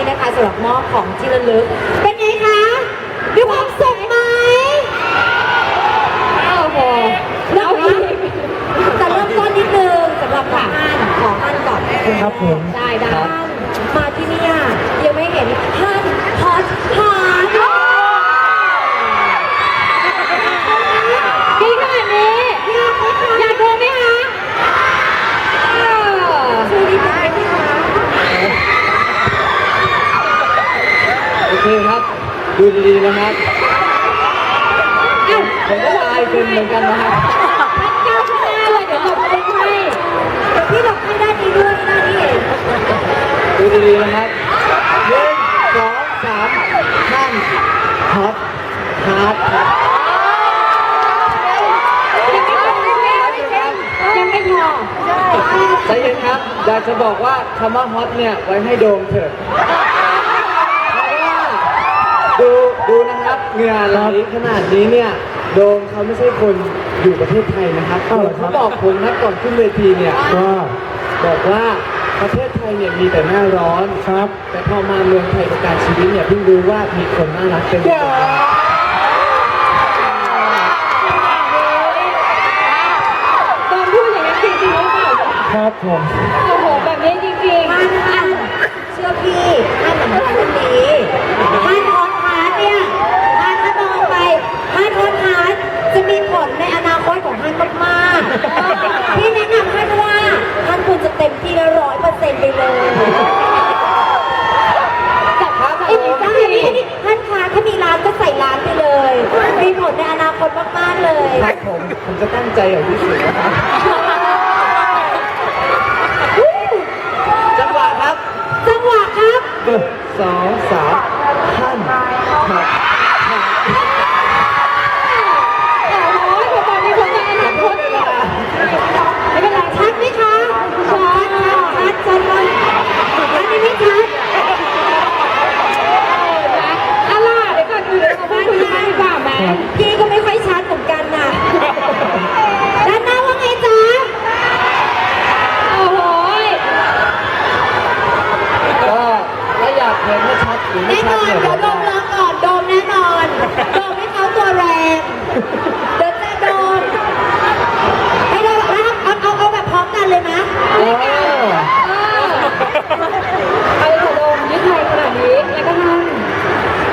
นี้ให้นะคะสำหรับมอบของที่ระลึก เป็นไงคะมีความสุขไหมโอ้โหแล้วคะแต่เริ่มต้นนิดนึงสำหรับของฮันของฮันก่อนครับผม ได้ได้มาที่นี่อะยังไม่เห็นฮันฮอตฮาร์ดดีขนาดนี้อยากไหมคะอยากดูไหมคะช่วยนิดหน่อยไหมคะ โอเคครับ ดูดีๆนะครับอ้าวผมก็อายเป็นเหมือนกันนะครับก้าวข้างหน้าเลยเดี๋ยวหลบไปให้เดี๋ยวพี่หลบให้ด้านนี้ด้วยด้านนี้เองดูดีๆนะครับหนึ่งสองสามท่านฮอตฮาร์ดครับยังไม่พอยังไม่พอใจเย็นครับอยากจะบอกว่าคำว่าฮอตเนี่ยไว้ให้โดมเถอะ งื่อไหลขนาดนี้เนี่ยโดมเขาไม่ใช่คนอยู่ประเทศไทยนะครับเขาบอกผมนะก่อนขึ้นเวทีเนี่ยว่าบอกว่าประเทศไทยเนี่ยมีแต่หน้าร้อน ครับแต่พอมาเมืองไทยประการชีวิตเนี่ยเพิ่งรู้ว่ามีคนน่ารักเป็นอย่างไรตอนพูดอย่างนั้นจริงๆหรือเปล่าครับผมโอ้โห แบบนี้จริงๆท่านท่านเชื่อพี่ท่านเหมือนกันเรื่องนี้ท่านออนฮาร์ดเนี่ยท่านถ้ามองไปท่านออนฮาร์ดจะมีผลในอนาคตของท่าน มากๆพี่แนะนำท่านว่าท่านควรจะเต็มที่ละร้อยเปอร์เซ็นต์ไปเลยจับครับไอ้นี่ได้นี่ท่านคะถ้ามีร้านก็ใส่ร้านไปเลยมีผลในอนาคตมากๆเลย ครับผมผมจะตั้งใจอย่างที่สุดนะครับจังหวะครับจังหวะครับ หนึ่งสองสามท่านครับ โอ้โหเดี๋ยวก่อนมีผลในอนาคตเนี่ยไม่เป็นไรชัดไหมคะชัดชัดชัดชัดชัดนี่ไม่ชัดอะล่ะเดี๋ยวก่อนอื่นเราพูดคุยกันดีกว่าไหมพี่ก็ไม่ค่อยชัดเหมือนกันน่ะด้านหน้าว่าไงจ๊ะโอ้โห ก็ถ้าอยากเห็นว่าชัดหรือไม่ แน่น ชัด อน เนี่ย เดี๋ยวโดมรอก่อนโดมแน่นอนโดมให้เขาตัวแรงเดี๋ยวจะโดมให้เราเอาเอาเอาเอาแบบพร้อมกันเลยนะ เออ เอาเลยค่ะโดมยึดไทยขนาดนี้ แล้วก็ท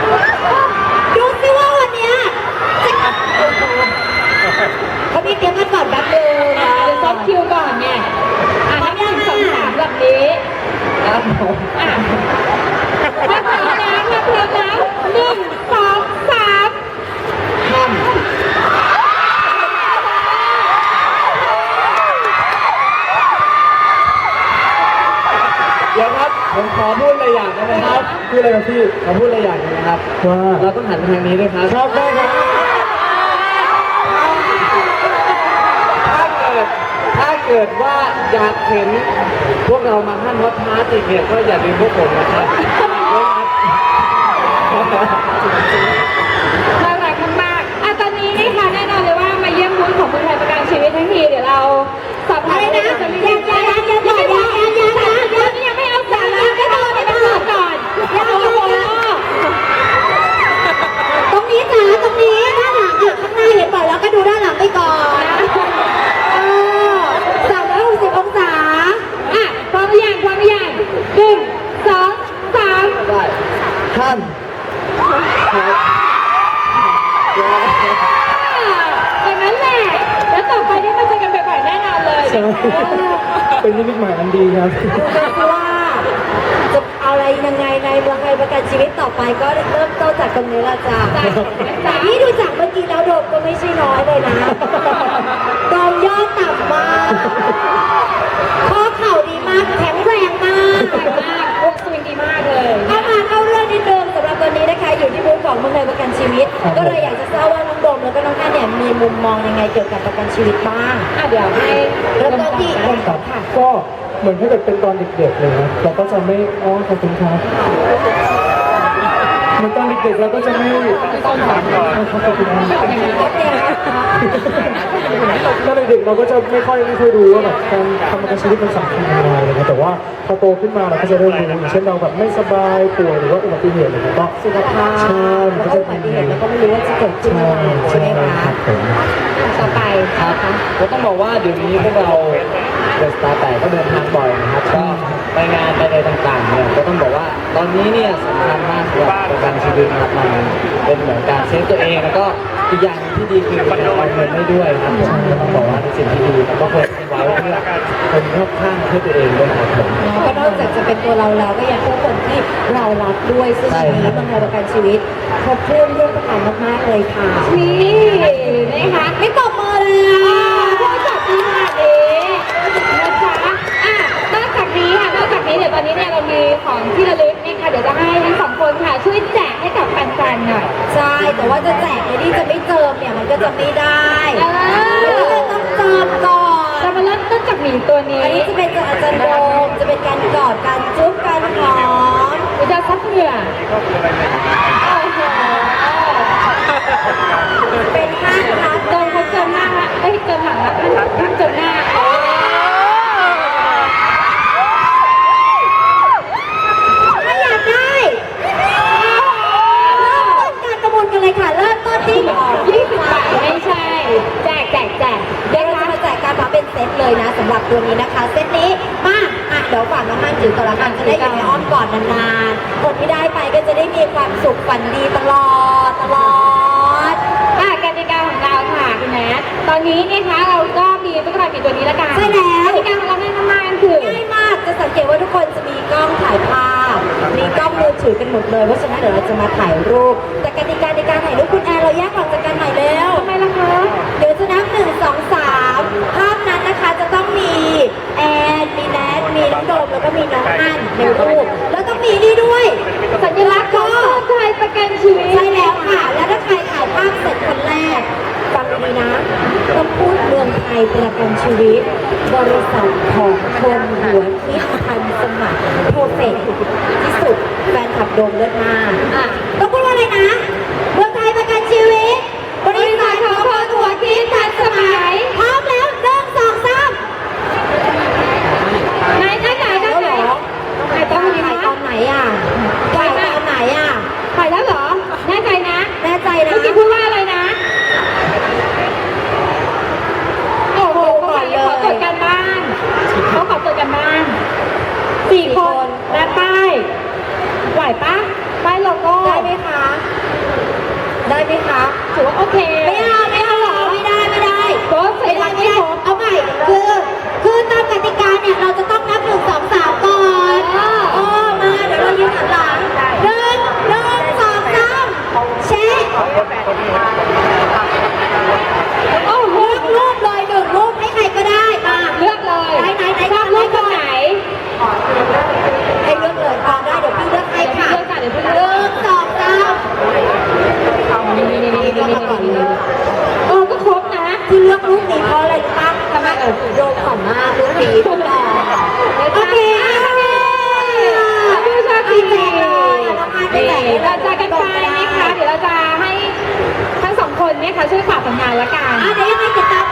ำดูสิว่าวันเนี้ยเขามีเตรียมกันก่อนแป๊บนึงเดี๋ยวซ้อมคิวก่อนไงอะนับหนึ่งสองสามแบบนี้ ครับผม อะมาพร้อมแล้วมาพร้อมแล้วหนึ่งสองสาม ท่านเดี๋ยวครับ ผมขอพูดอะไรอย่างได้ไหมครับ พูดอะไรกับพี่ขอพูดอะไรอย่างหนึงนะครับว่าเราต้องหันไปทางนี้ด้วยครับครับได้ครับถ้าเกิดถ้าเกิดว่าอยากเห็นพวกเรามาท่านวัดพาร์ตอีกเนี่ยก็อย่าลืมพวกผมนะครับน่ารักมากๆอะตอนนี้นะคะแน่นอนเลยว่ามาเยี่ยมบูธของเมืองไทยประกันชีวิตทั้งทีเดี๋ยวเราสอบถามอะไรนะยังยังยังยังยังยังยังยังยังยังไม่เอาสาระก็ต้องไปตรวจก่อนยังโอ้โหตรงนี้จ้าตรงนี้ด้านหลังอะข้างหน้าเห็นบ่อยแล้วก็ดูด้านหลังไปก่อนเออสามร้อยหกสิบองศาอะพร้อมหรือยังพร้อมหรือยังหนึ่งสองสาม ได้ท่านครับ อย่างนั้นแหละ แล้วต่อไปนี่มาเจอกันบ่อยๆแน่นอนเลย ใช่เป็นนิมิตหมายอันดีครับเพราะว่าจะเอาอะไรยังไงในเมืองไทยประกันชีวิตต่อไปก็เริ่มต้นจากตรงนี้ละจ้ะแต่ที่ดูจากเมื่อกี้แล้วโดมก็ไม่ใช่น้อยเลยนะโดมยอดต่ำมากข้อเข่า กี่ยวกับประกันชีวิตบ้างอะเดี๋ยวให้เริ่มต้นที่ครับก็เหมือนถ้าเกิดเป็นตอนเด็กๆเลยนะเราก็จะไม่อ๋อขอบคุณครับเหมือนตอนเด็กๆเราก็จะไม่ต้องถามก่อนขอบคุณนะตอนเด็กๆเราก็จะไม่ค่อยไม่ค่อยรู้ว่าแบบการทำประกันชีวิตมันสำคัญยังไงอะไรเงี้ยแต่ว่าพอโตขึ้นมาเราก็จะเริ่มรู้อย่างเช่นเราแบบไม่สบายป่วยหรือว่าอุบัติเหตุอะไรเงี้ยก็สุขภาพใช่มันแล้วก็ก็จะอุบัติเหตุแล้วก็ไม่รู้ว่าจะเกิดขึ้นเมื่อไหร่ใช่ไหมคะครับผม ต่อไปครับก็ต้องบอกว่าเดี๋ยวนี้พวกเราเดอะสตาร์แต่ก็เดินทางบ่อยนะครับ ก็ไปงานไปอะไรต่างๆเนี่ยก็ต้องบอกว่าตอนนี้เนี่ยสำคัญมากสำหรับประกันชีวิตนะครับมันเป็นเหมือนการเซฟตัวเองแล้วก็อีกอย่างที่ดีคือมันเอาเงินได้ด้วยครับผมก็ต้องบอกว่าเป็นสิ่งที่ดีแล้วก็เคยทิ้งไว้เพื่อคนรอบข้างเพื่อตัวเองด้วยครับผมก็นอกจากจะเป็นตัวเราแล้วก็ยังเป็นคนที่เรารักด้วยซึ่งใช่วันครันี้บางรายประกันชีวิตครบเครื่องเรื่องประกันมากๆเลยค่ะนี่นะคะไม่ตบมือเลยอะ ผู้จัดที่มาเองนะคะอะนอกจากนี้ค่ะ น อกจากนี้เดี๋ยวตอนนี้เนี่ยเรามีของที่ระลึกเนี่ยค่ะเดี๋ยวจะให้ทั้งสองคนค่ะช่วยแจกให้กับแฟนๆหน่อยใช่ แต่ว่าจะแจกในที่จะไม่เจิมเนี่ยมันก็จะไม่ได้เออต้องเจิมก่อนเรามาเริ่มต้นจากหมีตัวนี้อันนี้จะเป็นอาจารย์โดมจะเป็นการกอดการจุ๊บการหอมหรือจะซับเหงื่อโอ้โหเป็นห้างพัก โดนเขาเจอหน้าละเอ้ยเจอหลังละท่านเจอหน้าโอ้ ถ้าอยากได้เริ่มต้นการประมูลกันเลยค่ะ เริ่มต้นที่ของ ยี่สิบบาทไม่ใช่ แจกแจกแจก เดี๋ยวเราจะมาแจกการมาเป็นเซตเลยนะสำหรับ ตัวนี้นะคะ เซตนี้มาอะเดี๋ยวฝากน้องฮันถือก่อนละกันจะได้อยู่ในอ้อมกอดนานๆ คนที่ได้ไปก็จะได้มีความสุขฝันดีตลอดตลอดอะกติกาของเราค่ะคุณแนทตอนนี้นะคะเราก็มีตุ๊กตาหมีตัวนี้ละกันใช่แล้วกติกาของเราง่ายมากๆคือง่ายมากจะสังเกตว่าทุกคนจะมีกล้องถ่ายภาพมีกล้องมือถือกันหมดเลยเพราะฉะนั้นเดี๋ยวเราจะมาถ่ายรูป แต่กติกาในการถ่ายรูปคุณแอร์เราแยกออกจากกันใหม่แล้วทำไมล่ะคะเดี๋ยวจะนับหนึ่งสองสามภาพนั้นนะคะจะต้องมีแอนมีแนทมีน้ องโดมแล้วก็มีน้องอันในรูปแล้วก็มีนี่ด้วย สัญลักษณ์ก็ไทยประกันชีวิตใช่แล้วค่ะ แล้วถ้าใครถ่ายภาพเสร็จคนแรกฟังดีนะต้องพูดเมืองไทยประกันชีวิต บริษัทของคนหัวคิดทันสมัครโปรเฟสที่สุดแฟนขับโดมเลิศมาก อะ ต้องพูดว่าอะไรนะ เมืองไทยประกันชีวิต บริษัทของคนหัวคิดทันสมัย พร้อมแล้วหนึ่งสองสาม ไหนไหนไหนไหน แล้ว ไห เห น รอ ไหนต้องมี ถ่าย นะ ตอนไหนอะถ่ายตอนไหนอะ ถ่ายแล้วเหรอ แน่ใจนะ แน่ใจนะ เมื่อกี้พูดว่าอะไรนะ โอ้โหเขาขอตรวจการบ้านเขาขอตรวจการบ้านสี่คนและป้ายไหวปะป้ายโลโก้ ได้ไหมคะ ได้ไหมคะ ถือว่าโอเค ไม่เอาไม่เอาหรอไม่ได้ไม่ได้ โค้ชใส่ ไม่ หลั ได้ ก ไม่ ไม่ ได้ ครบ เอาใหม่คือคือตามกติกาเนี่ยเราจะต้องนับหนึ่งสองสามก่อน อ่า โอ้มาเดี๋ยวเรายืนหันหลังหนึ่งหนึ่งสองสามเช็ค โอ้โห เลือกรูปเลยหนึ่งรูปให้ใครก็ได้มา เลือกเลย ไหนไหนไหน ชอบรูปคนไหน ให้เลือกเลยตอนได้เดี๋ยวพี่เลือกให้ค่ะ เลือกค่ะเดี๋ยวพี่ ห เลือก นึ่งสองสาม นี่นี่นี่นี่นี่นี่นี่เออก็ครบนะ ที่เลือกรูปนี้เพราะอะไรรู้ปะทำไมเออโดนของมากรูปนี้ทุกดอกโอเคโอเค ผู้โชคดี แจกเลยน้องอัน นี่ แจกเลย เราจะกันไปนะคะ เดี๋ยวเราจะให้ทั้งสองคนเนี่ยค่ะ ช่วยฝากผลงานละกัน อะเดี๋ยวยังไงติดตาม